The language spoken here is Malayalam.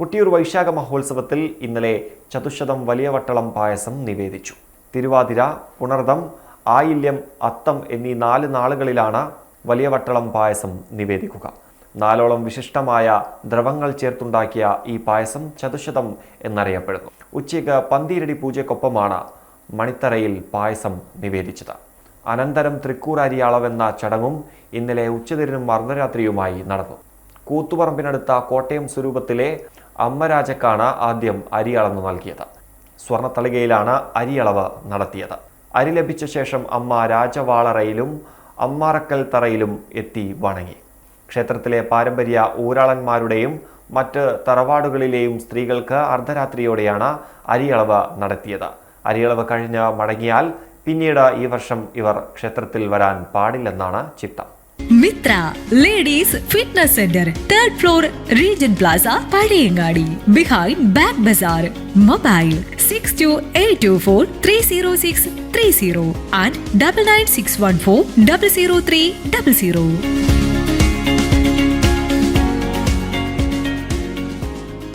കൊട്ടിയൂർ വൈശാഖ മഹോത്സവത്തിൽ ഇന്നലെ ചതുശതം വലിയ വട്ടളം പായസം നിവേദിച്ചു തിരുവാതിര പുണർദം ആയില്യം അത്തം എന്നീ നാല് നാളുകളിലാണ് വലിയ വട്ടളം പായസം നിവേദിക്കുക നാലോളം വിശിഷ്ടമായ ദ്രവങ്ങൾ ചേർത്തുണ്ടാക്കിയ ഈ പായസം ചതുശതം എന്നറിയപ്പെടുന്നു ഉച്ചയ്ക്ക് പന്തീരടി പൂജയ്ക്കൊപ്പമാണ് മണിത്തറയിൽ പായസം നിവേദിച്ചത് അനന്തരം തൃക്കൂറാരി അളവെന്ന ചടങ്ങും ഇന്നലെ ഉച്ചതിരിനും അർദ്ധരാത്രിയുമായി നടന്നു കൂത്തുപറമ്പിനടുത്ത കോട്ടയം സ്വരൂപത്തിലെ അമ്മരാജക്കാണ് ആദ്യം അരി അളന്നു നൽകിയത് സ്വർണത്തളികയിലാണ് അരിയളവ് നടത്തിയത് അരി ലഭിച്ച ശേഷം അമ്മ രാജവാളറയിലും അമ്മാറക്കൽ തറയിലും എത്തി വണങ്ങി ക്ഷേത്രത്തിലെ പാരമ്പര്യ ഊരാളന്മാരുടെയും മറ്റ് തറവാടുകളിലെയും സ്ത്രീകൾക്ക് അർദ്ധരാത്രിയോടെയാണ് അരിയളവ് നടത്തിയത് അരിയളവ് കഴിഞ്ഞ് മടങ്ങിയാൽ പിന്നീട് ഈ വർഷം ഇവർ ക്ഷേത്രത്തിൽ വരാൻ പാടില്ലെന്നാണ് ചിട്ടം Mitra ladies fitness centre third floor Regen Plaza Pazhayangadi behind Bag Bazar mobile six two eight two four three zero six three zero and double nine six one four double zero three double zero